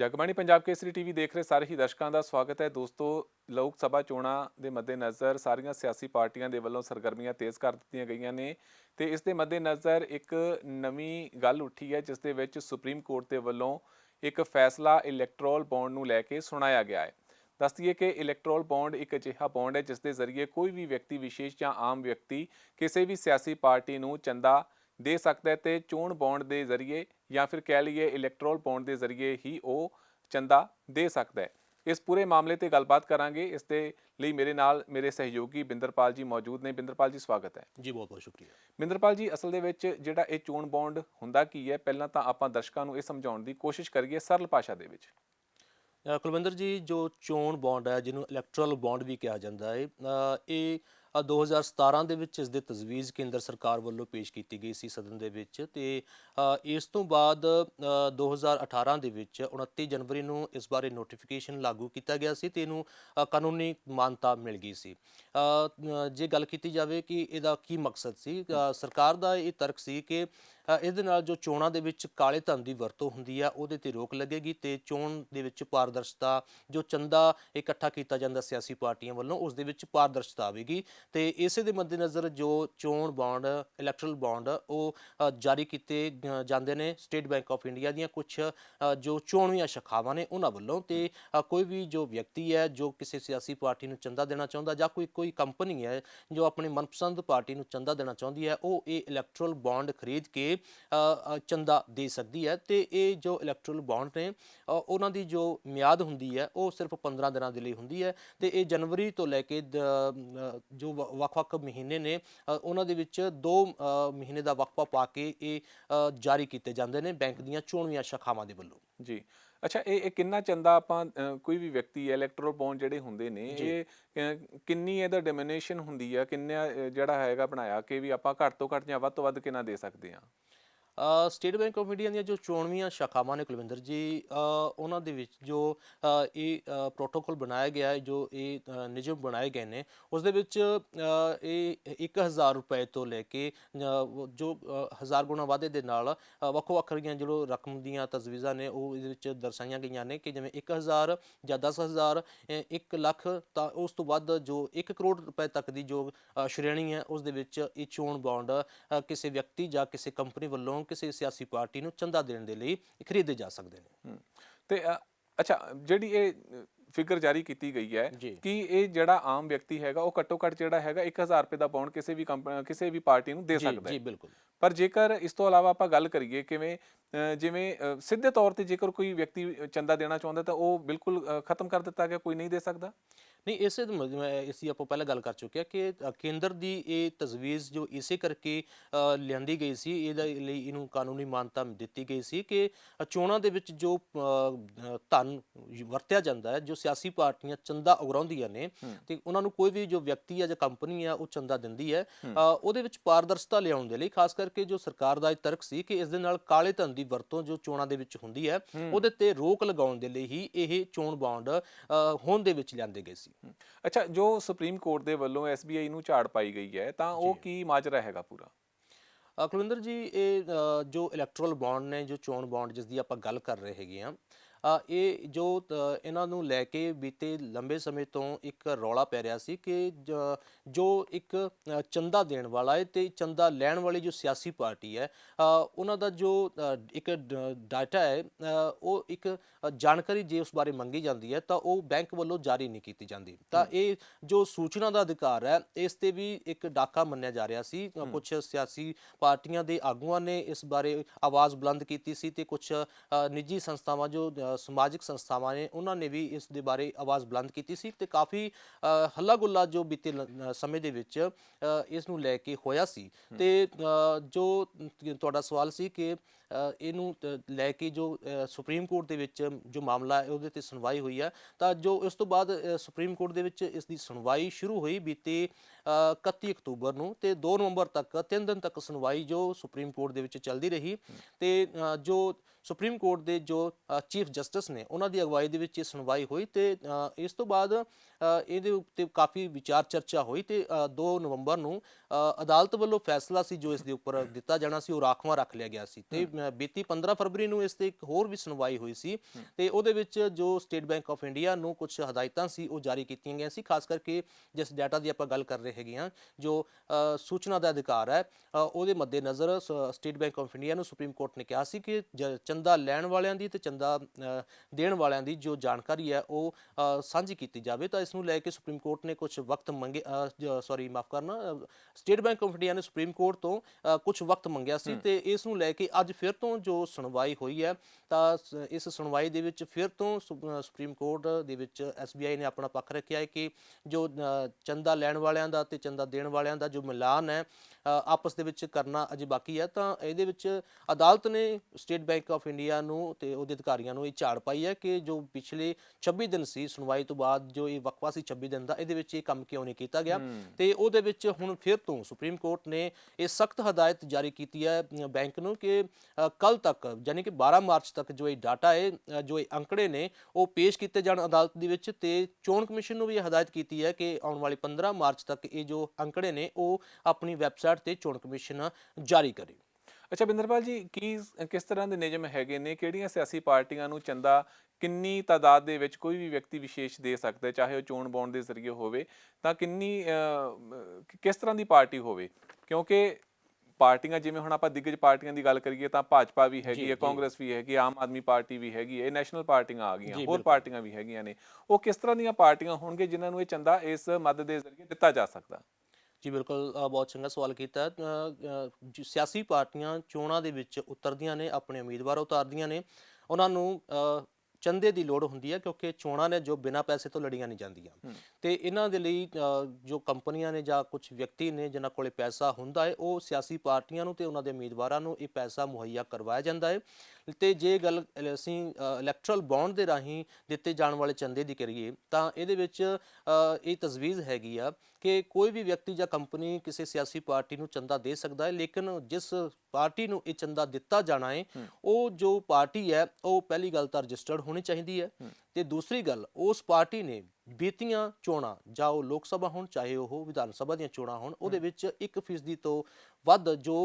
Jagbani Punjab Kesari TV ਦੇਖ ਰਹੇ ਸਾਰੇ ਹੀ ਦਰਸ਼ਕਾਂ ਦਾ ਸਵਾਗਤ ਹੈ। ਦੋਸਤੋ, ਲੋਕ ਸਭਾ ਚੋਣਾਂ ਦੇ ਮੱਦੇਨਜ਼ਰ ਸਾਰੀਆਂ ਸਿਆਸੀ ਪਾਰਟੀਆਂ ਦੇ ਵੱਲੋਂ ਸਰਗਰਮੀਆਂ ਤੇਜ਼ ਕਰ ਦਿੱਤੀਆਂ ਗਈਆਂ ਨੇ ਤੇ ਇਸ ਦੇ ਮੱਦੇਨਜ਼ਰ ਇੱਕ ਨਵੀਂ ਗੱਲ ਉੱਠੀ ਹੈ, ਜਿਸ ਦੇ ਵਿੱਚ ਸੁਪਰੀਮ ਕੋਰਟ ਦੇ ਵੱਲੋਂ ਇੱਕ ਫੈਸਲਾ ਇਲੈਕਟ੍ਰੋਲ ਬੌਂਡ ਨੂੰ ਲੈ ਕੇ ਸੁਣਾਇਆ ਗਿਆ ਹੈ। ਦੱਸ ਦਈਏ ਕਿ ਇਲੈਕਟ੍ਰੋਲ ਬੌਂਡ ਇੱਕ ਅਜਿਹਾ ਬੌਂਡ ਹੈ, ਜਿਸ ਦੇ ਜ਼ਰੀਏ ਕੋਈ ਵੀ ਵਿਅਕਤੀ ਵਿਸ਼ੇਸ਼ ਜਾਂ ਆਮ ਵਿਅਕਤੀ ਕਿਸੇ ਵੀ ਸਿਆਸੀ ਪਾਰਟੀ ਨੂੰ ਚੰਦਾ ਦੇ ਸਕਦਾ ਹੈ ਤੇ ਚੋਣ ਬੌਂਡ ਦੇ ਜ਼ਰੀਏ ਜਾਂ ਫਿਰ ਕਹਿ ਲਈਏ ਇਲੈਕਟਰਲ ਬੌਂਡ ਦੇ ਜ਼ਰੀਏ ਹੀ ਉਹ ਚੰਦਾ ਦੇ ਸਕਦਾ ਹੈ। ਇਸ ਪੂਰੇ ਮਾਮਲੇ ਤੇ ਗੱਲਬਾਤ ਕਰਾਂਗੇ। ਇਸ ਦੇ ਲਈ ਮੇਰੇ ਨਾਲ ਮੇਰੇ ਸਹਿਯੋਗੀ ਬਿੰਦਰਪਾਲ ਜੀ ਮੌਜੂਦ ਨੇ। ਬਿੰਦਰਪਾਲ ਜੀ ਸਵਾਗਤ ਹੈ। ਜੀ ਬਹੁਤ ਬਹੁਤ ਸ਼ੁਕਰੀਆ। ਬਿੰਦਰਪਾਲ ਜੀ ਅਸਲ ਦੇ ਵਿੱਚ ਜਿਹੜਾ ਇਹ ਚੋਣ ਬੌਂਡ ਹੁੰਦਾ ਕੀ ਹੈ? ਪਹਿਲਾਂ ਤਾਂ ਆਪਾਂ ਦਰਸ਼ਕਾਂ ਨੂੰ ਇਹ ਸਮਝਾਉਣ ਦੀ ਕੋਸ਼ਿਸ਼ ਕਰੀਏ ਸਰਲ ਭਾਸ਼ਾ ਦੇ ਵਿੱਚ। ਕੁਲਵਿੰਦਰ ਜੀ ਜੋ ਚੋਣ ਬੌਂਡ ਹੈ ਜਿਹਨੂੰ ਇਲੈਕਟਰਲ ਬੌਂਡ ਵੀ ਕਿਹਾ ਜਾਂਦਾ ਹੈ ਇਹ 2017 ਦੇ ਵਿੱਚ ਇਸ ਦੇ ਤਜਵੀਜ਼ ਕੇਂਦਰ ਸਰਕਾਰ ਵੱਲੋਂ ਪੇਸ਼ ਕੀਤੀ ਗਈ ਸੀ ਸਦਨ ਦੇ ਵਿੱਚ ਤੇ ਇਸ ਤੋਂ ਬਾਅਦ ਅ, 2018 ਦੇ ਵਿੱਚ 29 ਜਨਵਰੀ ਨੂੰ ਇਸ ਬਾਰੇ ਨੋਟੀਫਿਕੇਸ਼ਨ ਲਾਗੂ ਕੀਤਾ ਗਿਆ ਸੀ ਤੇ ਇਹਨੂੰ ਕਾਨੂੰਨੀ ਮਾਨਤਾ ਮਿਲ ਗਈ ਸੀ। ਜੇ ਗੱਲ ਕੀਤੀ ਜਾਵੇ ਕਿ ਇਹਦਾ ਕੀ ਮਕਸਦ ਸੀ ਸਰਕਾਰ ਦਾ ਇਹ ਤਰਕ ਸੀ ਕਿ ਇਸ ਦੇ ਨਾਲ ਜੋ ਚੋਣਾਂ ਦੇ ਵਿੱਚ ਕਾਲੇ ਧਨ ਦੀ ਵਰਤੋਂ ਹੁੰਦੀ ਆ ਉਹਦੇ ਤੇ ਰੋਕ ਲੱਗੇਗੀ ਤੇ ਚੋਣ ਦੇ ਵਿੱਚ ਪਾਰਦਰਸ਼ਤਾ ਜੋ ਚੰਦਾ ਇਕੱਠਾ ਕੀਤਾ ਜਾਂਦਾ ਸਿਆਸੀ ਪਾਰਟੀਆਂ ਵੱਲੋਂ ਉਸ ਦੇ ਵਿੱਚ ਪਾਰਦਰਸ਼ਤਾ ਆਵੇਗੀ। ਤੇ ਇਸੇ ਦੇ ਮੱਦੇਨਜ਼ਰ ਜੋ ਚੋਣ ਬੌਂਡ ਇਲੈਕਟਰਲ ਬੌਂਡ ਉਹ ਜਾਰੀ ਕੀਤੇ ਅ, ਜਾਂਦੇ ਨੇ ਸਟੇਟ ਬੈਂਕ ਆਫ ਇੰਡੀਆ ਦੀਆਂ ਕੁਝ ਜੋ ਚੋਣਵੀਆਂ ਸ਼ਾਖਾਵਾਂ ਨੇ ਉਹਨਾਂ ਵੱਲੋਂ। ਤੇ ਕੋਈ ਵੀ ਜੋ ਵਿਅਕਤੀ ਹੈ ਜੋ ਕਿਸੇ ਸਿਆਸੀ ਪਾਰਟੀ ਨੂੰ ਚੰਦਾ ਦੇਣਾ ਚਾਹੁੰਦਾ ਜਾਂ ਕੋਈ ਕੋਈ ਕੰਪਨੀ ਹੈ ਜੋ ਆਪਣੀ ਮਨਪਸੰਦ ਪਾਰਟੀ ਨੂੰ ਚੰਦਾ ਦੇਣਾ ਚਾਹੁੰਦੀ ਹੈ ਉਹ ਇਹ ਇਲੈਕਟਰਲ ਬੌਂਡ ਖਰੀਦ ਕੇ ਚੰਦਾ ਦੇ ਸਕਦੀ ਹੈ ਤੇ ਇਹ ਜੋ ਇਲੈਕਟਰਲ ਬੌਂਡ ਨੇ ਉਹਨਾਂ ਦੀ ਜੋ ਮਿਆਦ ਹੁੰਦੀ ਹੈ ਉਹ ਸਿਰਫ 15 ਦਿਨਾਂ ਦੇ ਲਈ ਹੁੰਦੀ ਹੈ ਤੇ ਇਹ ਜਨਵਰੀ ਤੋਂ ਲੈ ਕੇ ਦ- ਜੋ ਵੱਖ-ਵੱਖ ਮਹੀਨੇ ਨੇ ਉਹਨਾਂ ਦੇ ਵਿੱਚ 2 ਮਹੀਨੇ ਦਾ ਵਕਫਾ ਪਾ ਕੇ ਇਹ ਜਾਰੀ ਕੀਤੇ ਜਾਂਦੇ ਨੇ ਬੈਂਕ ਦੀਆਂ ਚੋਣਵੀਆਂ ਸ਼ਾਖਾਵਾਂ ਦੇ ਵੱਲੋਂ। ਜੀ। ਅੱਛਾ ਇਹ ਇਹ ਕਿੰਨਾ ਚੰਦਾ ਆਪਾਂ ਕੋਈ ਵੀ ਵਿਅਕਤੀ ਹੈ ਇਲੈਕਟਰਲ ਬੌਂਡ ਜਿਹੜੇ ਹੁੰਦੇ ਨੇ ਇਹ ਕਿੰਨੀ ਇਹਦਾ ਡਿਮਿਨੇਸ਼ਨ ਹੁੰਦੀ ਹੈ ਕਿੰਨਾ ਜਿਹੜਾ ਹੈਗਾ ਬਣਾਇਆ ਕਿ ਵੀ ਆਪਾਂ ਘੱਟ ਤੋਂ ਘੱਟ ਜਾਂ ਵੱਧ ਤੋਂ ਵੱਧ ਕਿੰਨਾ ਦੇ ਸਕਦੇ ਹਾਂ? Uh, State Bank of India ਦੀਆਂ ਜੋ ਚੋਣਵੀਆਂ ਸ਼ਾਖਾਵਾਂ ਨੇ ਕੁਲਵਿੰਦਰ ਜੀ ਉਹਨਾਂ ਦੇ ਵਿੱਚ ਜੋ ਇਹ ਪ੍ਰੋਟੋਕੋਲ ਬਣਾਇਆ ਗਿਆ ਹੈ ਜੋ ਇਹ ਨਿਯਮ ਬਣਾਏ ਗਏ ਨੇ ਉਸ ਦੇ ਵਿੱਚ ਅ, ਇਹ 1000 ਰੁਪਏ ਤੋਂ ਲੈ ਕੇ ਜੋ ਅ, ਹਜ਼ਾਰ ਗੁਣਾ ਵਾਧੇ ਦੇ ਨਾਲ ਵੱਖੋ ਵੱਖਰੀਆਂ ਜਿਹੜੋ ਰਕਮ ਦੀਆਂ ਤਜਵੀਜ਼ਾਂ ਨੇ ਉਹ ਇਹਦੇ ਵਿੱਚ ਦਰਸਾਈਆਂ ਗਈਆਂ ਨੇ ਕਿ ਜਿਵੇਂ 1000 ਜਾਂ 10000 1 ਲੱਖ ਤਾਂ ਉਸ ਤੋਂ ਵੱਧ ਜੋ 1 ਕਰੋੜ ਰੁਪਏ ਤੱਕ ਦੀ ਜੋ ਸ਼੍ਰੇਣੀ ਹੈ ਉਸ ਦੇ ਵਿੱਚ ਇਹ ਚੋਣ ਬੌਂਡ ਕਿਸੇ ਵਿਅਕਤੀ ਜਾਂ ਕਿਸੇ ਕੰਪਨੀ ਵੱਲੋਂ ਕਿਸੇ ਸਿਆਸੀ ਪਾਰਟੀ ਨੂੰ ਚੰਦਾ ਦੇਣ ਦੇ ਲਈ ਖਰੀਦੇ ਜਾ ਸਕਦੇ ਨੇ। ਤੇ ਅ, ਅੱਛਾ ਜਿਹੜੀ ਇਹ ਫਿਗਰ ਜਾਰੀ ਕੀਤੀ ਗਈ ਹੈ ਜੀ। ਕਿ ਇਹ ਜਿਹੜਾ ਆਮ ਵਿਅਕਤੀ ਹੈਗਾ ਉਹ ਘੱਟੋ ਘੱਟ ਜਿਹੜਾ ਹੈਗਾ 1000 ਰੁਪਏ ਦਾ ਬੌਂਡ ਕਿਸੇ ਵੀ ਕੰਪਨੀ ਕਿਸੇ ਵੀ ਪਾਰਟੀ ਨੂੰ ਦੇ ਜੀ ਸਕਦਾ ਜੀ ਹੈ ਬਿਲਕੁਲ। ਪਰ ਜੇਕਰ ਇਸ ਤੋਂ ਇਲਾਵਾ ਆਪਾਂ ਗੱਲ ਕਰੀਏ ਕਿਵੇਂ ਅ, ਜਿਵੇਂ ਅ, ਸਿੱਧੇ ਤੌਰ ਤੇ ਜੇਕਰ ਕੋਈ ਵਿਅਕਤੀ ਚੰਦਾ ਦੇਣਾ ਚਾਹੁੰਦਾ ਤਾਂ ਉਹ ਬਿਲਕੁਲ ਅ, ਖਤਮ ਕਰ ਦਿੱਤਾ ਗਿਆ ਕੋਈ ਨਹੀਂ ਦੇ ਸਕਦਾ? ਨਹੀਂ ਇਸੇ ਇਸੀ ਆਪਾਂ ਪਹਿਲਾਂ ਗੱਲ ਕਰ ਚੁੱਕੇ ਆ ਕਿ ਕੇਂਦਰ ਦੀ ਇਹ ਤਜਵੀਜ਼ ਜੋ ਇਸੇ ਕਰਕੇ ਲਿਆਂਦੀ ਗਈ ਸੀ ਇਹਦੇ ਲਈ ਇਹਨੂੰ ਕਾਨੂੰਨੀ ਮਾਨਤਾ ਦਿੱਤੀ ਗਈ ਸੀ ਕਿ ਚੋਣਾਂ ਦੇ ਵਿੱਚ ਜੋ ਧਨ ਵਰਤਿਆ ਜਾਂਦਾ ਹੈ ਜੋ ਸਿਆਸੀ ਪਾਰਟੀਆਂ ਚੰਦਾ ਉਗਰਾਉਂਦੀਆਂ ਨੇ ਤੇ ਉਹਨਾਂ ਨੂੰ ਕੋਈ ਵੀ ਜੋ ਵਿਅਕਤੀ ਹੈ ਜਾਂ ਕੰਪਨੀ ਹੈ ਉਹ ਚੰਦਾ ਦਿੰਦੀ ਹੈ। ਉਹਦੇ ਵਿੱਚ ਪਾਰਦਰਸ਼ਤਾ ਲਿਆਉਣ ਦੇ ਲਈ ਖਾਸ ਕਰਕੇ ਜੋ ਸਰਕਾਰ ਦਾ ਇਹ ਤਰਕ ਸੀ ਕਿ ਇਸ ਦੇ ਨਾਲ ਕਾਲੇ ਧਨ ਦੀ ਵਰਤੋਂ ਜੋ ਚੋਣਾਂ ਦੇ ਵਿੱਚ ਹੁੰਦੀ ਹੈ ਉਹਦੇ ਤੇ ਰੋਕ ਲਗਾਉਣ ਦੇ ਲਈ ਹੀ ਇਹ ਚੋਣ ਬੌਂਡ ਹੋਂਦ ਦੇ ਵਿੱਚ ਲਿਆਂਦੇ ਗਏ ਸੀ। ਹਮ, ਅੱਛਾ ਜੋ ਸੁਪਰੀਮ ਕੋਰਟ ਦੇ ਵੱਲੋਂ ਐਸਬੀਆਈ ਨੂੰ ਝਾੜ ਪਾਈ ਗਈ ਹੈ ਤਾਂ ਉਹ ਕੀ ਮਾਜਰਾ ਹੈਗਾ ਪੂਰਾ? ਕੁਲਵਿੰਦਰ ਜੀ ਇਹ ਜੋ ਇਲੈਕਟਰਲ ਬੌਂਡ ਨੇ ਜੋ ਚੋਣ ਬੌਂਡ ਜਿਸ ਦੀ ਆਪਾਂ ਗੱਲ ਕਰ ਰਹੇ ਹੈਗੇ ਆ ਇਹ ਜੋ ਇਹਨਾਂ ਨੂੰ ਲੈ ਕੇ ਬੀਤੇ ਲੰਬੇ ਸਮੇਂ ਤੋਂ ਇੱਕ ਰੌਲਾ ਪੈ ਰਿਹਾ ਸੀ ਕਿ ਜ- ਇੱਕ ਚੰਦਾ ਦੇਣ ਵਾਲਾ ਹੈ ਤੇ ਚੰਦਾ ਲੈਣ ਵਾਲੀ ਜੋ ਸਿਆਸੀ ਪਾਰਟੀ ਹੈ ਉਹਨਾਂ ਦਾ ਜੋ ਇੱਕ ਡਾਟਾ ਹੈ ਉਹ ਇੱਕ ਜਾਣਕਾਰੀ ਜੇ ਉਸ ਬਾਰੇ ਮੰਗੀ ਜਾਂਦੀ ਹੈ ਤਾਂ ਉਹ ਬੈਂਕ ਵੱਲੋਂ ਜਾਰੀ ਨਹੀਂ ਕੀਤੀ ਜਾਂਦੀ। ਤਾਂ ਇਹ ਜੋ ਸੂਚਨਾ ਦਾ ਅਧਿਕਾਰ ਹੈ ਇਸ ਤੇ ਵੀ ਇੱਕ ਡਾਕਾ ਮੰਨਿਆ ਜਾ ਰਿਹਾ ਸੀ। ਕੁਝ ਸਿਆਸੀ ਪਾਰਟੀਆਂ ਦੇ ਆਗੂਆਂ ਨੇ ਇਸ ਬਾਰੇ ਆਵਾਜ਼ ਬੁਲੰਦ ਕੀਤੀ ਸੀ ਤੇ ਕੁਝ ਨਿੱਜੀ ਸੰਸਥਾਵਾਂ ਜੋ ਸਮਾਜਿਕ ਸੰਸਥਾਵਾਂ ਨੇ ਉਹਨਾਂ ਨੇ ਵੀ ਇਸ ਦੇ ਬਾਰੇ ਆਵਾਜ਼ ਬੁਲੰਦ ਕੀਤੀ ਸੀ ਤੇ ਕਾਫੀ ਹੱਲਾ ਗੁੱਲਾ ਜੋ ਬੀਤੇ ਸਮੇਂ ਦੇ ਵਿੱਚ ਇਸ ਨੂੰ ਲੈ ਕੇ ਹੋਇਆ ਸੀ। ਤੇ ਜੋ ਤੁਹਾਡਾ ਸਵਾਲ ਸੀ ਕਿ ਇਹਨੂੰ ਲੈ ਕੇ ਜੋ ਸੁਪਰੀਮ ਕੋਰਟ ਦੇ ਵਿੱਚ ਜੋ ਮਾਮਲਾ ਹੈ ਉਹਦੇ ਤੇ ਸੁਣਵਾਈ ਹੋਈ ਹੈ ਤਾਂ ਜੋ ਇਸ ਤੋਂ ਬਾਅਦ ਸੁਪਰੀਮ ਕੋਰਟ ਦੇ ਵਿੱਚ ਇਸ ਦੀ ਸੁਣਵਾਈ ਸ਼ੁਰੂ ਹੋਈ ਬੀਤੇ ਅ, 31 ਅਕਤੂਬਰ ਨੂੰ ਤੇ 2 ਨਵੰਬਰ ਤੱਕ 3 ਦਿਨ ਤੱਕ ਸੁਣਵਾਈ ਜੋ ਸੁਪਰੀਮ ਕੋਰਟ ਦੇ ਵਿੱਚ ਚੱਲਦੀ ਰਹੀ। ਤੇ ਜੋ ਸੁਪਰੀਮ ਕੋਰਟ ਦੇ ਜੋ ਚੀਫ ਜਸਟਿਸ ਨੇ ਉਹਨਾਂ ਦੀ ਅਗਵਾਈ ਦੇ ਵਿੱਚ ਇਹ ਸੁਣਵਾਈ ਹੋਈ ਤੇ ਇਸ ਤੋਂ ਬਾਅਦ ਇਹਦੇ ਉੱਤੇ ਕਾਫੀ ਵਿਚਾਰ ਚਰਚਾ ਹੋਈ ਤੇ ਅ, 2 ਨਵੰਬਰ ਨੂੰ ਅਦਾਲਤ ਵੱਲੋਂ ਫੈਸਲਾ ਸੀ ਜੋ ਇਸ ਦੇ ਉੱਪਰ ਦਿੱਤਾ ਜਾਣਾ ਸੀ ਉਹ ਰਾਖਵਾਂ ਰੱਖ ਲਿਆ ਗਿਆ ਸੀ। ਤੇ ਬੀਤੀ 15 ਫਰਵਰੀ ਨੂੰ ਇਸ ਤੇ ਇੱਕ ਹੋਰ ਵੀ ਸੁਣਵਾਈ ਹੋਈ ਸੀ ਤੇ ਉਹਦੇ ਵਿੱਚ ਜੋ ਸਟੇਟ ਬੈਂਕ ਆਫ ਇੰਡੀਆ ਨੂੰ ਕੁਝ ਹਦਾਇਤਾਂ ਸੀ ਉਹ ਜਾਰੀ ਕੀਤੀਆਂ ਗਈਆਂ ਸੀ ਖਾਸ ਕਰਕੇ ਜਿਸ ਡਾਟਾ ਦੀ ਆਪਾਂ ਗੱਲ ਕਰ ਰਹੇ ਹੈਗੇ ਹਾਂ ਜੋ ਸੂਚਨਾ ਦਾ ਅਧਿਕਾਰ ਹੈ ਉਹਦੇ ਮੱਦੇਨਜ਼ਰ ਸ- ਸਟੇਟ ਬੈਂਕ ਆਫ ਇੰਡੀਆ ਨੂੰ ਸੁਪਰੀਮ ਕੋਰਟ ਨੇ ਕਿਹਾ ਸੀ ਕਿ ਚੰਦਾ ਲੈਣ ਵਾਲਿਆਂ ਦੀ ਤੇ ਚੰਦਾ ਦੇਣ ਵਾਲਿਆਂ ਦੀ ਜੋ ਜਾਣਕਾਰੀ ਹੈ ਉਹ ਸਾਂਝੀ ਕੀਤੀ ਜਾਵੇ ਤਾਂ ਇਸ ਨੂੰ ਲੈ ਕੇ ਸੁਪਰੀਮ ਕੋਰਟ ਨੇ ਕੁਝ ਵਕਤ ਮੰਗੇ ਸੌਰੀ ਮਾਫ ਕਰਨਾ ਸਟੇਟ ਬੈਂਕ ਆਫ ਇੰਡੀਆ ਨੇ ਸੁਪਰੀਮ ਕੋਰਟ ਤੋਂ ਕੁਝ ਵਕਤ ਮੰਗਿਆ ਸੀ ਤੇ ਇਸ ਨੂੰ ਲੈ ਕੇ ਅੱਜ ਫਿਰ ਤੋਂ ਜੋ ਸੁਣਵਾਈ ਹੋਈ ਹੈ ਤਾਂ ਇਸ ਸੁਣਵਾਈ ਦੇ ਵਿੱਚ ਫਿਰ ਤੋਂ ਸੁਪਰੀਮ ਕੋਰਟ ਦੇ ਵਿੱਚ ਐਸਬੀਆਈ ਨੇ ਆਪਣਾ ਪੱਖ ਰੱਖਿਆ ਹੈ ਕਿ ਜੋ ਚੰਦਾ ਲੈਣ ਵਾਲਿਆਂ ਦਾ ਤੇ ਚੰਦਾ ਦੇਣ ਵਾਲਿਆਂ ਦਾ ਜੋ ਮਿਲਾਨ ਹੈ ਆਪਸ ਦੇ ਵਿੱਚ ਕਰਨਾ ਅਜੇ ਬਾਕੀ ਹੈ ਤਾਂ ਇਹਦੇ ਵਿੱਚ ਅਦਾਲਤ ਨੇ ਸਟੇਟ ਬੈਂਕ ਆਫ ਇੰਡੀਆ ਨੂੰ ਤੇ ਉਹਦੇ ਅਧਿਕਾਰੀਆਂ ਨੂੰ ਇਹ ਝਾੜ ਪਾਈ ਹੈ ਕਿ ਜੋ ਪਿਛਲੇ 26 ਦਿਨ ਸੀ ਸੁਣਵਾਈ ਤੋਂ ਬਾਅਦ ਜੋ ਇਹ ਵਕਫਾ ਸੀ 26 ਦਿਨ ਦਾ ਇਹਦੇ ਵਿੱਚ ਇਹ ਕੰਮ ਕਿਉਂ ਨਹੀਂ ਕੀਤਾ ਗਿਆ? ਤੇ ਉਹਦੇ ਵਿੱਚ ਹੁਣ ਫਿਰ ਤੋਂ ਸੁਪਰੀਮ ਕੋਰਟ ਨੇ ਇਹ ਸਖਤ ਹਦਾਇਤ ਜਾਰੀ ਕੀਤੀ ਹੈ ਬੈਂਕ ਨੂੰ ਕਿ ਕੱਲ ਤੱਕ, ਯਾਨੀ ਕਿ 12 ਮਾਰਚ ਤੱਕ ਜੋ ਇਹ ਡਾਟਾ ਹੈ ਜੋ ਇਹ ਅੰਕੜੇ ਨੇ, ਉਹ ਪੇਸ਼ ਕੀਤੇ ਜਾਣ ਅਦਾਲਤ ਦੇ ਵਿੱਚ ਤੇ ਚੋਣ ਕਮਿਸ਼ਨ ਨੂੰ ਵੀ ਇਹ ਹਦਾਇਤ ਕੀਤੀ ਹੈ ਕਿ ਆਉਣ ਵਾਲੇ 15 ਮਾਰਚ ਤੱਕ ਇਹ ਜੋ ਅੰਕੜੇ ਨੇ, ਉਹ ਆਪਣੀ ਵੈਬਸਾਈਟ ਤੇ ਚੋਣ ਕਮਿਸ਼ਨ ਜਾਰੀ ਕਰੇ। ਅੱਛਾ, ਬਿੰਦਰਪਾਲ ਜੀ, ਕੀ ਕਿਸ ਤਰ੍ਹਾਂ ਦੇ ਨਿਯਮ ਹੈਗੇ ਨੇ? ਕਿਹੜੀਆਂ ਸਿਆਸੀ ਪਾਰਟੀਆਂ ਨੂੰ ਚੰਦਾ ਕਿੰਨੀ ਤਾਦਾਦ ਦੇ ਵਿੱਚ ਕੋਈ ਵੀ ਵਿਅਕਤੀ ਵਿਸ਼ੇਸ਼ ਦੇ ਸਕਦਾ ਚਾਹੇ ਉਹ ਚੋਣ ਬੌਂਡ ਦੇ ਜ਼ਰੀਏ ਹੋਵੇ, ਤਾਂ ਕਿੰਨੀ ਕਿਸ ਤਰ੍ਹਾਂ ਦੀ ਪਾਰਟੀ ਹੋਵੇ? ਕਿਉਂਕਿ ਪਾਰਟੀਆਂ ਜਿਵੇਂ ਹੁਣ ਆਪਾਂ ਦਿੱਗਜ ਪਾਰਟੀਆਂ ਦੀ ਗੱਲ ਕਰੀਏ ਤਾਂ ਭਾਜਪਾ ਵੀ ਹੈਗੀ ਹੈ ਕਾਂਗਰਸ ਵੀ ਹੈਗੀ ਆਮ ਆਦਮੀ ਪਾਰਟੀ ਵੀ ਹੈਗੀ ਹੈ ਇਹ ਨੈਸ਼ਨਲ ਪਾਰਟੀਆਂ ਆ ਗਈਆਂ ਹੋਰ ਪਾਰਟੀਆਂ ਵੀ ਹੈਗੀਆਂ ਨੇ। ਉਹ ਕਿਸ ਤਰ੍ਹਾਂ ਦੀਆਂ ਪਾਰਟੀਆਂ ਹੋਣਗੇ ਜਿਨ੍ਹਾਂ ਨੂੰ ਇਹ ਚੰਦਾ ਇਸ ਮਦਦ ਦੇ ਜ਼ਰੀਏ ਦਿੱਤਾ ਜਾ ਸਕਦਾ? ਜੀ ਬਿਲਕੁਲ ਬਹੁਤ ਚੰਗਾ ਸਵਾਲ ਕੀਤਾ। ਸਿਆਸੀ ਪਾਰਟੀਆਂ ਚੋਣਾਂ ਦੇ ਵਿੱਚ ਉਤਰਦੀਆਂ ਨੇ ਆਪਣੇ ਉਮੀਦਵਾਰ ਉਤਾਰਦੀਆਂ ਨੇ। ਉਹਨਾਂ ਨੂੰ ਚੰਦੇ ਦੀ ਲੋੜ ਹੁੰਦੀ ਹੈ ਕਿਉਂਕਿ ਚੋਣਾਂ ਨੇ ਜੋ ਬਿਨਾਂ ਪੈਸੇ ਤੋਂ ਲੜੀਆਂ ਨਹੀਂ ਜਾਂਦੀਆਂ। ਤੇ ਇਹਨਾਂ ਦੇ ਲਈ ਜੋ ਕੰਪਨੀਆਂ ਨੇ ਜਾਂ ਕੁਝ ਵਿਅਕਤੀ ਨੇ ਜਿਨ੍ਹਾਂ ਕੋਲੇ ਪੈਸਾ ਹੁੰਦਾ ਹੈ ਉਹ ਸਿਆਸੀ ਪਾਰਟੀਆਂ ਨੂੰ ਤੇ ਉਹਨਾਂ ਦੇ ਉਮੀਦਵਾਰਾਂ ਨੂੰ ਇਹ ਪੈਸਾ ਮੁਹੱਈਆ ਕਰਵਾਇਆ ਜਾਂਦਾ ਹੈ। ਤੇ ਜੇ ਗੱਲ ਅਸੀਂ ਇਲੈਕਟਰਲ ਬੌਂਡ ਦੇ ਰਾਹੀਂ ਦਿੱਤੇ ਜਾਣ ਵਾਲੇ ਚੰਦੇ ਦੀ ਕਰੀਏ ਤਾਂ ਇਹਦੇ ਵਿੱਚ ਇਹ ਤਜਵੀਜ਼ ਹੈਗੀ ਆ ਕਿ ਕੋਈ ਵੀ ਵਿਅਕਤੀ ਜਾਂ ਕੰਪਨੀ ਕਿਸੇ ਸਿਆਸੀ ਪਾਰਟੀ ਨੂੰ ਚੰਦਾ ਦੇ ਸਕਦਾ ਹੈ ਲੇਕਿਨ ਜਿਸ ਪਾਰਟੀ ਨੂੰ ਇਹ ਚੰਦਾ ਦਿੱਤਾ ਜਾਣਾ ਹੈ। ਉਹ ਜੋ ਪਾਰਟੀ ਹੈ ਉਹ ਪਹਿਲੀ ਗੱਲ ਤਾਂ ਰਜਿਸਟਰਡ ਹੋਣੀ ਚਾਹੀਦੀ ਹੈ। ਤੇ ਦੂਸਰੀ ਗੱਲ ਉਸ ਪਾਰਟੀ ਨੇ ਬੀਤੀਆਂ ਚੋਣਾਂ ਜਾਂ ਉਹ ਲੋਕ ਸਭਾ ਹੋਣ ਚਾਹੇ ਉਹ ਵਿਧਾਨ ਸਭਾ ਦੀਆਂ ਚੋਣਾਂ ਹੋਣ ਉਹਦੇ ਵਿੱਚ 1% ਤੋਂ ਵੱਧ ਜੋ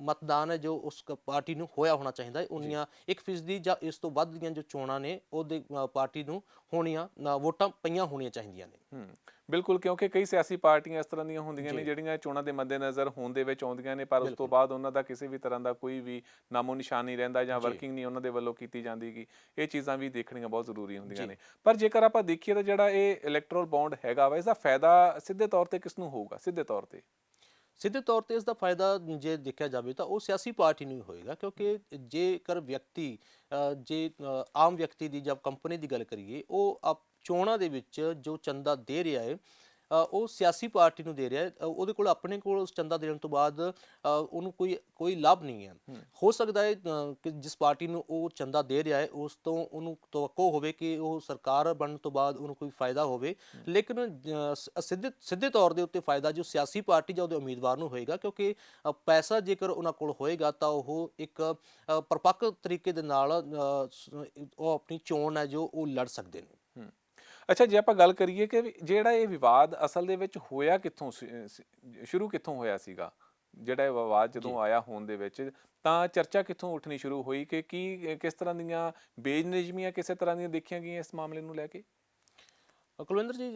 ਮਤਦਾਨ ਹੈ ਜੋ ਉਸ ਪਾਰਟੀ ਨੂੰ ਹੋਇਆ ਹੋਣਾ ਚਾਹੀਦਾ ਹੈ ਉਨੀਆਂ 1% ਜਾਂ ਇਸ ਤੋਂ ਵੱਧ ਦੀਆਂ ਜੋ ਚੋਣਾਂ ਨੇ ਉਹਦੇ ਪਾਰਟੀ ਨੂੰ ਹੋਣੀਆਂ ਵੋਟਾਂ ਪਈਆਂ ਹੋਣੀਆਂ ਚਾਹੀਦੀਆਂ ਨੇ। ਬਿਲਕੁਲ ਕਿਉਂਕਿ ਕਈ ਸਿਆਸੀ ਪਾਰਟੀਆਂ ਇਸ ਤਰ੍ਹਾਂ ਦੀਆਂ ਹੁੰਦੀਆਂ ਨੇ ਜਿਹੜੀਆਂ ਚੋਣਾਂ ਦੇ ਮੱਦੇਨਜ਼ਰ ਹੋਣ ਦੇ ਵਿੱਚ ਆਉਂਦੀਆਂ ਨੇ ਪਰ ਉਸ ਤੋਂ ਬਾਅਦ ਉਹਨਾਂ ਦਾ ਕਿਸੇ ਵੀ ਤਰ੍ਹਾਂ ਦਾ ਕੋਈ ਵੀ ਨਾਮੋ ਨਿਸ਼ਾਨ ਨਹੀਂ ਰਹਿੰਦਾ ਜਾਂ ਵਰਕਿੰਗ ਨਹੀਂ ਉਹਨਾਂ ਦੇ ਵੱਲੋਂ ਕੀਤੀ ਜਾਂਦੀਗੀ। ਇਹ ਚੀਜ਼ਾਂ ਵੀ ਦੇਖਣੀਆਂ ਬਹੁਤ ਜ਼ਰੂਰੀ ਹੁੰਦੀਆਂ ਨੇ। ਪਰ ਜੇਕਰ ਆਪਾਂ ਦੇਖੀਏ ਤਾਂ ਜਿਹੜਾ ਇਹ ਇਲੈਕਟਰਲ ਬੌਂਡ ਹੈਗਾ ਵਾ ਇਸ ਦਾ ਫਾਇਦਾ ਸਿੱਧੇ ਤੌਰ ਤੇ ਕਿਸ ਨੂੰ ਹੋਊਗਾ? ਸਿੱਧੇ ਤੌਰ ਤੇ। ਸਿੱਧੇ ਤੌਰ ਤੇ ਇਸ ਦਾ ਫਾਇਦਾ ਜੇ ਦੇਖਿਆ ਜਾਵੇ ਤਾਂ ਉਹ ਸਿਆਸੀ ਪਾਰਟੀ ਨੂੰ ਹੀ ਹੋਏਗਾ ਕਿਉਂਕਿ ਜੇਕਰ ਵਿਅਕਤੀ ਜੇ ਆਮ ਵਿਅਕਤੀ ਦੀ ਜਾਂ ਕੰਪਨੀ ਦੀ ਗੱਲ ਕਰੀਏ ਉਹ ਆਪ ਚੋਣਾਂ ਦੇ ਵਿੱਚ ਜੋ ਚੰਦਾ ਦੇ ਰਿਹਾ ਹੈ ਉਹ ਸਿਆਸੀ ਪਾਰਟੀ ਨੂੰ ਦੇ ਰਿਹਾ ਹੈ ਉਹਦੇ ਕੋਲ ਆਪਣੇ ਕੋਲ ਉਸ ਚੰਦਾ ਦੇਣ ਤੋਂ ਬਾਅਦ ਉਹਨੂੰ ਕੋਈ ਕੋਈ ਲਾਭ ਨਹੀਂ ਹੈ। ਹੋ। ਸਕਦਾ ਹੈ ਕਿ ਜਿਸ ਪਾਰਟੀ ਨੂੰ ਉਹ ਚੰਦਾ ਦੇ ਰਿਹਾ ਹੈ ਉਸ ਤੋਂ ਉਹਨੂੰ ਤਵੱਕੋ ਹੋਵੇ ਕਿ ਉਹ ਸਰਕਾਰ ਬਣਨ ਤੋਂ ਬਾਅਦ ਉਹਨੂੰ ਕੋਈ ਫਾਇਦਾ ਹੋਵੇ। ਲੇਕਿਨ ਸਿੱਧੇ ਸਿੱਧੇ ਤੌਰ ਦੇ ਉੱਤੇ ਫਾਇਦਾ ਜੋ ਸਿਆਸੀ ਪਾਰਟੀ ਜਾਂ ਉਹਦੇ ਉਮੀਦਵਾਰ ਨੂੰ ਹੋਏਗਾ ਕਿਉਂਕਿ ਪੈਸਾ ਜੇਕਰ ਉਹਨਾਂ ਕੋਲ ਹੋਏਗਾ ਤਾਂ ਉਹ ਇੱਕ ਪਰਪੱਕ ਤਰੀਕੇ ਦੇ ਨਾਲ ਉਹ ਆਪਣੀ ਚੋਣ ਹੈ ਜੋ ਉਹ ਲੜ ਸਕਦੇ ਨੇ। ਅੱਛਾ ਜੇ ਆਪਾਂ ਗੱਲ ਕਰੀਏ ਕਿ ਜਿਹੜਾ ਇਹ ਵਿਵਾਦ ਅਸਲ ਦੇ ਵਿੱਚ ਹੋਇਆ ਕਿੱਥੋਂ ਸ਼ੁਰੂ ਕਿੱਥੋਂ ਹੋਇਆ ਸੀਗਾ? ਜਿਹੜਾ ਇਹ ਵਿਵਾਦ ਜਦੋਂ ਆਇਆ ਹੋਣ ਦੇ ਵਿੱਚ ਤਾਂ ਚਰਚਾ ਕਿੱਥੋਂ ਉੱਠਣੀ ਸ਼ੁਰੂ ਹੋਈ ਕਿ ਕੀ ਕਿਸ ਤਰ੍ਹਾਂ ਦੀਆਂ ਬੇਨਿਯਮੀਆਂ ਕਿਸੇ ਤਰ੍ਹਾਂ ਦੀਆਂ ਦੇਖੀਆਂ ਗਈਆਂ ਇਸ ਮਾਮਲੇ ਨੂੰ ਲੈ ਕੇ? ਕੁਲਵਿੰਦਰ ਜੀ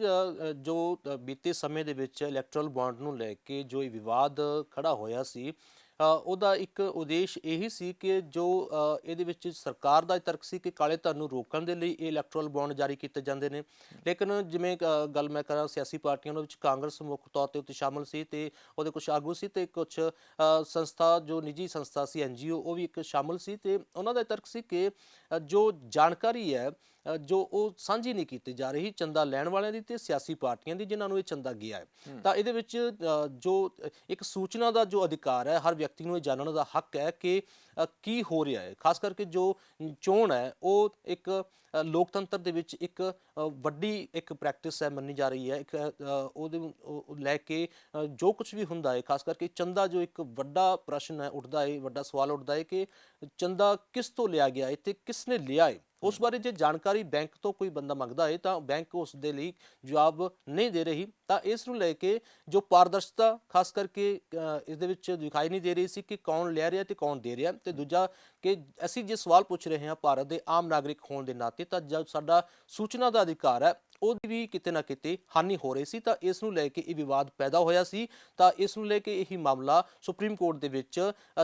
ਜੋ ਬੀਤੇ ਸਮੇਂ ਦੇ ਵਿੱਚ ਇਲੈਕਟਰਲ ਬੌਂਡ ਨੂੰ ਲੈ ਕੇ ਜੋ ਇਹ ਵਿਵਾਦ ਖੜਾ ਹੋਇਆ ਸੀ ਉਹਦਾ ਇੱਕ ਉਦੇਸ਼ ਇਹੀ ਸੀ ਕਿ ਜੋ ਇਹਦੇ ਵਿੱਚ ਸਰਕਾਰ ਦਾ ਇਹ ਤਰਕ ਸੀ ਕਿ ਕਾਲੇ ਧਨ ਨੂੰ ਰੋਕਣ ਦੇ ਲਈ ਇਹ ਇਲੈਕਟਰਲ ਬੌਂਡ ਜਾਰੀ ਕੀਤੇ ਜਾਂਦੇ ਨੇ। ਲੇਕਿਨ ਜਿਵੇਂ ਗੱਲ ਮੈਂ ਕਰਾਂ ਸਿਆਸੀ ਪਾਰਟੀਆਂ ਉਹਨਾਂ ਵਿੱਚ, ਕਾਂਗਰਸ ਮੁੱਖ ਤੌਰ ਤੇ ਉੱਤੇ ਸ਼ਾਮਲ ਸੀ ਤੇ ਉਹਦੇ ਕੁਝ ਆਗੂ ਸੀ ਤੇ ਕੁਝ ਸੰਸਥਾ, ਜੋ ਨਿੱਜੀ ਸੰਸਥਾ ਸੀ ਐਨਜੀਓ ਉਹ ਵੀ ਇੱਕ ਸ਼ਾਮਲ ਸੀ ਤੇ ਉਹਨਾਂ ਦਾ ਇਹ ਤਰਕ ਸੀ ਕਿ ਜੋ ਜਾਣਕਾਰੀ ਹੈ ਜੋ ਉਹ ਸਾਂਝੀ ਨਹੀਂ ਕੀਤੀ ਜਾ ਰਹੀ ਚੰਦਾ ਲੈਣ ਵਾਲਿਆਂ ਦੀ ਤੇ ਸਿਆਸੀ ਪਾਰਟੀਆਂ ਦੀ ਜਿਨ੍ਹਾਂ ਨੂੰ ਇਹ ਚੰਦਾ ਗਿਆ ਹੈ। ਤਾਂ ਇਹਦੇ ਵਿੱਚ ਜੋ ਇੱਕ ਸੂਚਨਾ ਦਾ ਜੋ ਅਧਿਕਾਰ ਹੈ ਹਰ ਵਿਅਕਤੀ ਨੂੰ ਇਹ ਜਾਣਨ ਦਾ ਹੱਕ ਹੈ ਕਿ ਕੀ ਹੋ ਰਿਹਾ ਹੈ। ਖਾਸ ਕਰਕੇ ਜੋ ਚੋਣ ਹੈ ਉਹ ਇੱਕ ਲੋਕਤੰਤਰ ਦੇ ਵਿੱਚ ਇੱਕ ਵੱਡੀ ਇੱਕ ਪ੍ਰੈਕਟਿਸ ਹੈ ਮੰਨੀ ਜਾ ਰਹੀ ਹੈ। ਇੱਕ ਉਹਦੇ ਉਹ- ਉਹ ਲੈ ਕੇ ਜੋ ਕੁਝ ਵੀ ਹੁੰਦਾ ਹੈ ਖਾਸ ਕਰਕੇ ਚੰਦਾ ਜੋ ਇੱਕ ਵੱਡਾ ਪ੍ਰਸ਼ਨ ਹੈ ਉੱਠਦਾ ਹੈ ਵੱਡਾ ਸਵਾਲ ਉੱਠਦਾ ਹੈ ਕਿ ਚੰਦਾ ਕਿਸ ਤੋਂ ਲਿਆ ਗਿਆ ਹੈ ਤੇ ਕਿਸ ਨੇ ਲਿਆ ਹੈ? ਉਸ ਬਾਰੇ ਜੇ ਜਾਣਕਾਰੀ ਬੈਂਕ ਤੋਂ ਕੋਈ ਬੰਦਾ ਮੰਗਦਾ ਹੈ ਤਾਂ ਬੈਂਕ ਉਸ ਦੇ ਲਈ ਜਵਾਬ ਨਹੀਂ ਦੇ ਰਹੀ। ਤਾਂ ਇਸ ਨੂੰ ਲੈ ਕੇ ਜੋ ਪਾਰਦਰਸ਼ਤਾ ਖਾਸ ਕਰਕੇ ਅ, ਇਸ ਦੇ ਵਿੱਚ ਦਿਖਾਈ ਨਹੀਂ ਦੇ ਰਹੀ ਸੀ ਕਿ ਕੌਣ ਲੈ ਰਿਹਾ ਤੇ ਕੌਣ ਦੇ ਰਿਹਾ। ਤੇ ਦੂਜਾ ਕਿ ਅਸੀਂ ਜੇ ਸਵਾਲ ਪੁੱਛ ਰਹੇ ਹਾਂ ਭਾਰਤ ਦੇ ਆਮ ਨਾਗਰਿਕ ਹੋਣ ਦੇ ਨਾਤੇ ਤਾਂ ਜਦ ਸਾਡਾ ਸੂਚਨਾ ਦਾ ਅਧਿਕਾਰ ਹੈ ਉਹਦੀ ਵੀ ਕਿਤੇ ਨਾ ਕਿਤੇ ਹਾਨੀ ਹੋ ਰਹੀ ਸੀ ਤਾਂ ਇਸ ਨੂੰ ਲੈ ਕੇ ਇਹ ਵਿਵਾਦ ਪੈਦਾ ਹੋਇਆ ਸੀ। ਤਾਂ ਇਸ ਨੂੰ ਲੈ ਕੇ ਇਹੀ ਮਾਮਲਾ ਸੁਪਰੀਮ ਕੋਰਟ ਦੇ ਵਿੱਚ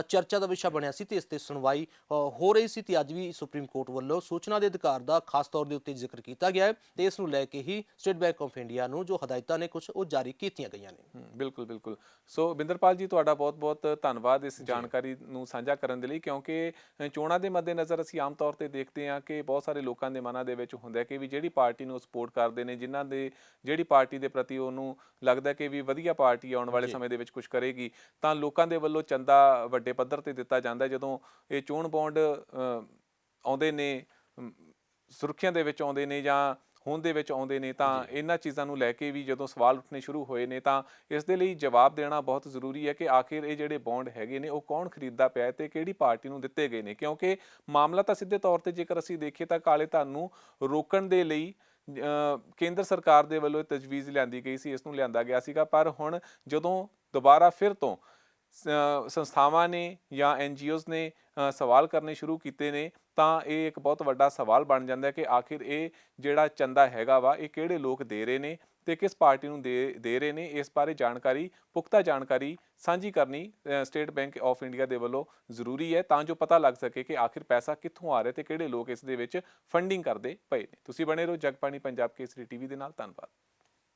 ਚਰਚਾ ਦਾ ਵਿਸ਼ਾ ਬਣਿਆ ਸੀ ਤੇ ਇਸ ਤੇ ਸੁਣਵਾਈ ਹੋ ਰਹੀ ਸੀ ਤੇ ਅੱਜ ਵੀ ਸੁਪਰੀਮ ਕੋਰਟ ਵੱਲੋਂ ਸੂਚਨਾ ਦੇ ਅਧਿਕਾਰ ਦਾ ਖਾਸ ਤੌਰ ਦੇ ਉੱਤੇ ਜ਼ਿਕਰ ਕੀਤਾ ਗਿਆ ਹੈ ਤੇ ਇਸ ਨੂੰ ਲੈ ਕੇ ਹੀ ਸਟੇਟ ਬੈਂਕ ਆਫ ਇੰਡੀਆ ਨੂੰ ਜੋ ਹਦਾਇਤਾਂ ਨੇ ਕੁਝ ਉਹ ਜਾਰੀ ਕੀਤੀਆਂ ਗਈਆਂ ਨੇ। ਬਿਲਕੁਲ ਬਿਲਕੁਲ। ਸੋ ਬਿੰਦਰਪਾਲ ਜੀ ਤੁਹਾਡਾ ਬਹੁਤ-ਬਹੁਤ ਧੰਨਵਾਦ ਇਸ ਜਾਣਕਾਰੀ ਨੂੰ ਸਾਂਝਾ ਕਰਨ ਦੇ ਲਈ ਕਿਉਂਕਿ ਚੋਣਾਂ ਦੇ ਮੱਦੇਨਜ਼ਰ ਅਸੀਂ ਆਮ ਤੌਰ ਤੇ ਦੇਖਦੇ ਹਾਂ ਕਿ ਬਹੁਤ ਸਾਰੇ ਲੋਕਾਂ ਦੇ ਮਨਾਂ ਦੇ ਵਿੱਚ ਹੁੰਦਾ ਹੈ ਕਿ ਵੀ ਜਿਹੜੀ ਪਾਰਟੀ ਨੂੰ ਸਪੋਰਟ ਕਰਦੇ ਨੇ ਜਿਨ੍ਹਾਂ ਦੇ ਜਿਹੜੀ ਪਾਰਟੀ ਦੇ ਪ੍ਰਤੀ ਉਹਨੂੰ ਲੱਗਦਾ ਕਿ ਵੀ ਵਧੀਆ ਪਾਰਟੀ ਆਉਣ ਵਾਲੇ ਸਮੇਂ ਦੇ ਵਿੱਚ ਕੁਝ ਕਰੇਗੀ ਤਾਂ ਲੋਕਾਂ ਦੇ ਵੱਲੋਂ ਚੰਦਾ ਵੱਡੇ ਪੱਧਰ ਤੇ ਦਿੱਤਾ ਜਾਂਦਾ। ਜਦੋਂ ਇਹ ਚੋਣ ਬੌਂਡ ਆਉਂਦੇ ਨੇ ਸੁਰਖੀਆਂ ਦੇ ਵਿੱਚ ਆਉਂਦੇ ਨੇ ਜਾਂ ਹੋਂਦ ਦੇ ਵਿੱਚ ਆਉਂਦੇ ਨੇ ਤਾਂ ਇਹਨਾਂ ਚੀਜ਼ਾਂ ਨੂੰ ਲੈ ਕੇ ਵੀ ਜਦੋਂ ਸਵਾਲ ਉੱਠਣੇ ਸ਼ੁਰੂ ਹੋਏ ਨੇ ਤਾਂ ਇਸ ਦੇ ਲਈ ਜਵਾਬ ਦੇਣਾ ਬਹੁਤ ਜ਼ਰੂਰੀ ਹੈ ਕਿ ਆਖਿਰ ਇਹ ਜਿਹੜੇ ਬੌਂਡ ਹੈਗੇ ਨੇ ਉਹ ਕੌਣ ਖਰੀਦਦਾ ਪਿਆ ਤੇ ਕਿਹੜੀ ਪਾਰਟੀ ਨੂੰ ਦਿੱਤੇ ਗਏ ਨੇ? ਕਿਉਂਕਿ ਮਾਮਲਾ ਤਾਂ ਸਿੱਧੇ ਤੌਰ ਤੇ ਜੇਕਰ ਅਸੀਂ ਦੇਖੀਏ ਤਾਂ ਕਾਲੇ ਧਨ ਨੂੰ ਰੋਕਣ ਦੇ ਲਈ ਕੇਂਦਰ ਸਰਕਾਰ ਦੇ ਵੱਲੋਂ ਇਹ ਤਜਵੀਜ਼ ਲਿਆਂਦੀ ਗਈ ਸੀ ਇਸ ਨੂੰ ਲਿਆਂਦਾ ਗਿਆ ਸੀਗਾ, ਪਰ ਹੁਣ ਜਦੋਂ ਦੁਬਾਰਾ ਫਿਰ ਤੋਂ ਸੰਸਥਾਵਾਂ ਨੇ ਜਾਂ ਐਨਜੀਓਜ਼ ਨੇ ਸਵਾਲ ਕਰਨੇ ਸ਼ੁਰੂ ਕੀਤੇ ਨੇ, ਤਾਂ ਇਹ ਇੱਕ ਬਹੁਤ ਵੱਡਾ ਸਵਾਲ ਬਣ ਜਾਂਦਾ ਹੈ ਕਿ ਆਖਿਰ ਇਹ ਜਿਹੜਾ ਚੰਦਾ ਹੈਗਾ ਵਾ, ਇਹ ਕਿਹੜੇ ਲੋਕ ਦੇ ਰਹੇ ਨੇ? ਤੇ ਕਿਸ ਪਾਰਟੀ ਨੂੰ ਦੇ ਦੇ ਰਹੇ ਨੇ, ਇਸ ਬਾਰੇ ਜਾਣਕਾਰੀ, ਪੁਖਤਾ ਜਾਣਕਾਰੀ ਸਾਂਝੀ ਕਰਨੀ ਸਟੇਟ ਬੈਂਕ ਆਫ ਇੰਡੀਆ ਦੇ ਵੱਲੋਂ ਜ਼ਰੂਰੀ ਹੈ ਤਾਂ ਜੋ ਪਤਾ ਲੱਗ ਸਕੇ ਕਿ ਆਖਿਰ ਪੈਸਾ ਕਿੱਥੋਂ ਆ ਰਿਹਾ ਤੇ ਕਿਹੜੇ ਲੋਕ ਇਸ ਦੇ ਵਿੱਚ ਫੰਡਿੰਗ ਕਰਦੇ ਪਏ ਨੇ। ਤੁਸੀਂ ਬਣੇ ਰਹੋ ਜਗਬਾਣੀ ਪੰਜਾਬ ਕੇਸਰੀ ਟੀਵੀ ਦੇ ਨਾਲ, ਧੰਨਵਾਦ।